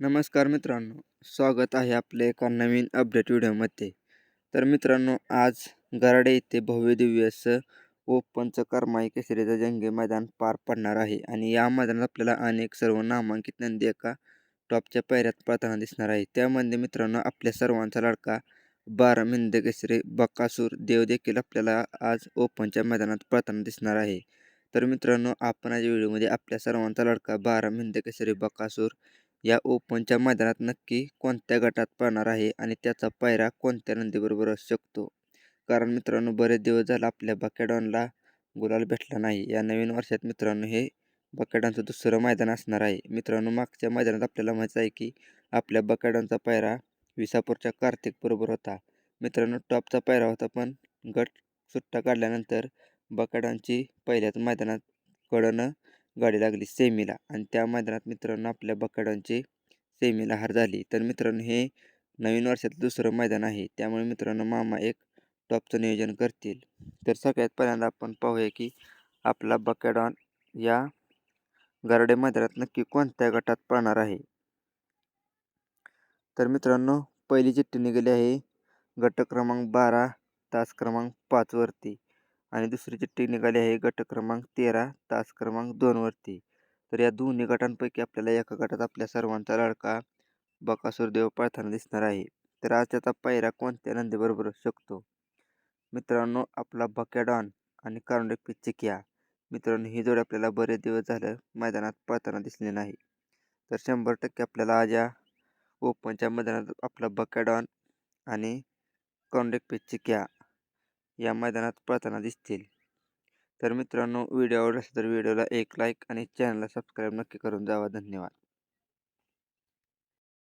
नमस्कार मित्रांनो स्वागत आहे आपले एका नवीन अपडेट व्हिडिओमध्ये. तर मित्रांनो आज गराडे येथे भव्य दिव्य असं ओपनचं करमाई केसरीचं जंगे मैदान पार पडणार आहे. आणि या मैदानात आपल्याला अनेक सर्व नामांकित नंदी एका टॉपच्या पायऱ्यात पळताना दिसणार आहे. त्यामध्ये मित्रांनो आपल्या सर्वांचा लडका बारा मिंद केसरी बकासूर देव देखील आपल्याला आज ओपनच्या मैदानात पळताना दिसणार आहे. तर मित्रांनो आपण आज व्हिडिओमध्ये आपल्या सर्वांचा लडका बारा मिंद केसरी बकासूर या ओपनच्या मैदानात नक्की कोणत्या गटात पळणार आहे आणि त्याचा पायरा कोणत्या नंदीबरोबर असू शकतो? कारण मित्रांनो बरेच दिवस झाले आपल्या बकेडॉनला गुलाल भेटला नाही. या नवीन वर्षात मित्रांनो हे बकेडांचं दुसरं मैदान असणार आहे. मित्रांनो मागच्या मैदानात आपल्याला माहीत आहे की आपल्या बकेडांचा पायरा विसापूरच्या कार्तिक बरोबर होता. मित्रांनो टॉपचा पायरा होता पण गट सुट्टा काढल्यानंतर बकेडांची पहिल्याच मैदानात कडनं गाडी लागली सेमीला. आणि त्या मैदानात मित्रांनो आपल्या बकाडांची सेमीला हार झाली. तर मित्रांनो हे नवीन वर्षातलं दुसरं मैदान आहे. त्यामुळे मित्रांनो मामा एक टॉपचं नियोजन करतील. तर सगळ्यात पहिल्यांदा आपण पाहूया की आपला बकेडॉन या गरडे मैदानात नक्की कोणत्या गटात पळणार आहे? तर मित्रांनो पहिली चिठ्ठी निघाली आहे गट क्रमांक बारा तास क्रमांक पाचवरती आणि दुसरी चिठ्ठी निघाली आहे गट क्रमांक तेरा तास क्रमांक दोनवरती तर या दोन्ही गटांपैकी आपल्याला एका गटात आपल्या सर्वांचा लडका बकासूर देव पळताना दिसणार आहे. तर आज त्याचा पायरा कोणत्या नंदीबरोबर शकतो? मित्रांनो आपला बकॅडॉन आणि कार्निक पिच्चिकिया मित्रांनो ही जोडी आपल्याला बरेच दिवस झालं मैदानात पळताना दिसली नाही. तर शंभर टक्के आपल्याला आज या ओपनच्या मैदानात आपला बकॅडॉन आणि कॉन्डेक पिच्चिकिया या मैदानात पळताना दिसतील. तर मित्रांनो व्हिडिओ आवडला असेल तर व्हिडिओला एक लाईक आणि चॅनलला सबस्क्राईब नक्की करून जावा. धन्यवाद.